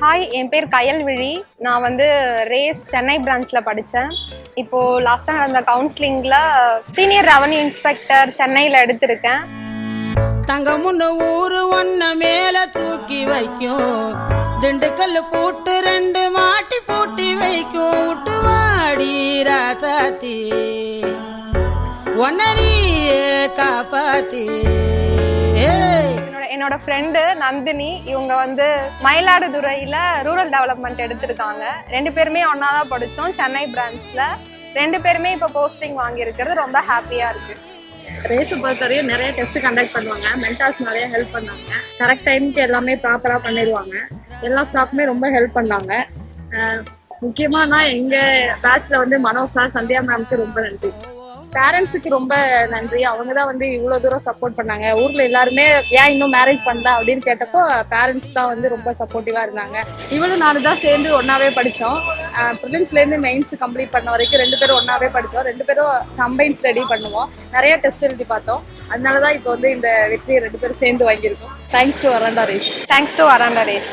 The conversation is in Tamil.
ஹாய் என் பேர் கயல்விழி. நான் வந்து ரேஸ் சென்னை பிரான்ச்சில் படித்தேன் இப்போது லாஸ்ட்டாக நடந்த கவுன்சிலிங்கில் சீனியர் ரெவன்யூ இன்ஸ்பெக்டர் சென்னையில் எடுத்திருக்கேன். தங்கமுன்னு ஊரு ஒன்ன மேல தூக்கி வைக்கும். திண்டுக்கல் போட்டு ரெண்டு மாட்டி பூட்டி வைக்கும். விட்டு வாடி ராசாத்தி. ஒன்னரியே காப்பாத்தி. என்னோட ஃப்ரெண்டு நந்தினி இவங்க வந்து மயிலாடுதுறையில் ரூரல் டெவலப்மெண்ட் எடுத்திருக்காங்க. ரெண்டு பேருமே ஒன்றா தான் படித்தோம் சென்னை பிரான்ச்சில் ரெண்டு பேருமே இப்போ போஸ்டிங் வாங்கியிருக்கிறது ரொம்ப ஹாப்பியாக இருக்குது ரேஸை பொறுத்தவரையும் நிறைய டெஸ்ட் கண்டக்ட் பண்ணுவாங்க. மென்டாஸ் நிறைய ஹெல்ப் பண்ணாங்க. கரெக்ட் டைமுக்கு எல்லாமே ப்ராப்பராக பண்ணிடுவாங்க. எல்லா ஸ்டாஃப்மே ரொம்ப ஹெல்ப் பண்ணாங்க. முக்கியமாக நான் எங்கள் பேட்சில் வந்து மனோஜ் சார் சந்தியா மேம்க்கு ரொம்ப நன்றி. பேரண்ட்ஸுக்கு ரொம்ப நன்றி. அவங்க தான் வந்து இவ்வளோ தூரம் சப்போர்ட் பண்ணாங்க. ஊரில் எல்லாருமே ஏன் இன்னும் மேரேஜ் பண்ணல அப்படின்னு கேட்டப்போ பேரண்ட்ஸ் தான் வந்து ரொம்ப சப்போர்ட்டிவாக இருந்தாங்க. இவளும் நானும் தான் சேர்ந்து ஒன்றாவே படித்தோம் ப்ரிலிம்ஸ்லேருந்து மெயின்ஸ் கம்ப்ளீட் பண்ண வரைக்கும் ரெண்டு பேரும் ஒன்றாவே படித்தோம். ரெண்டு பேரும் கம்பைன் ஸ்டடி பண்ணுவோம். நிறைய டெஸ்ட் எழுதி பார்த்தோம். அதனால தான் இப்போ வந்து இந்த வெற்றியை ரெண்டு பேரும் சேர்ந்து வாங்கியிருக்கோம். Thanks to Veranda Race thanks to Veranda Race